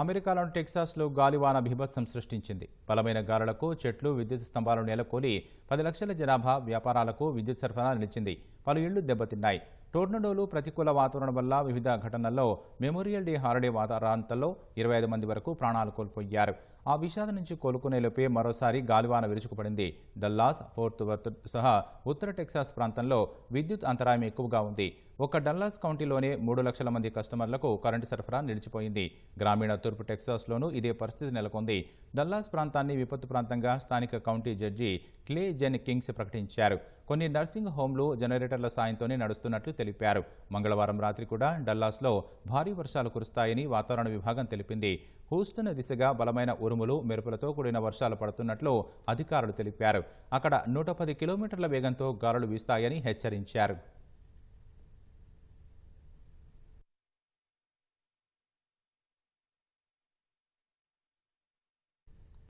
అమెరికాలోని టెక్సాస్లో గాలివాన బీభత్సం సృష్టించింది. బలమైన గాలులకు చెట్లు విద్యుత్ స్తంభాలు నేలకూలి పది లక్షల జనాభా వ్యాపారాలకు విద్యుత్ సరఫరా నిలిచింది. పలు ఇళ్ళు దెబ్బతిన్నాయి. టోర్నడోలు ప్రతికూల వాతావరణం వల్ల వివిధ ఘటనల్లో మెమోరియల్ డే హాలిడే వాతావరణంలో ఇరవై ఐదు మంది వరకు ప్రాణాలు కోల్పోయారు. ఆ విషాదం నుంచి కోలుకునే లోపే మరోసారి గాలివాన విరుచుకుపడింది. డల్లాస్ ఫోర్త్ వర్త్ సహా ఉత్తర టెక్సాస్ ప్రాంతంలో విద్యుత్ అంతరాయం ఎక్కువగా ఉంది. ఒక్క డల్లాస్ కౌంటీలోనే మూడు లక్షల మంది కస్టమర్లకు కరెంటు సరఫరా నిలిచిపోయింది. గ్రామీణ తూర్పు టెక్సాస్లోనూ ఇదే పరిస్థితి నెలకొంది. డల్లాస్ ప్రాంతాన్ని విపత్తు ప్రాంతంగా స్థానిక county judge Clay Jenkins ప్రకటించారు. కొన్ని నర్సింగ్ హోమ్లు జనరేటర్ల సాయంతోనే నడుస్తున్నట్లు తెలిపారు. మంగళవారం రాత్రి కూడా డల్లాస్లో భారీ వర్షాలు కురుస్తాయని వాతావరణ విభాగం తెలిపింది. హూస్టన్ దిశగా బలమైన ఉరుములు మెరుపులతో కూడిన వర్షాలు పడుతున్నట్లు అధికారులు తెలిపారు. అక్కడ నూట పది కిలోమీటర్ల వేగంతో గాలులు వీస్తాయని హెచ్చరించారు.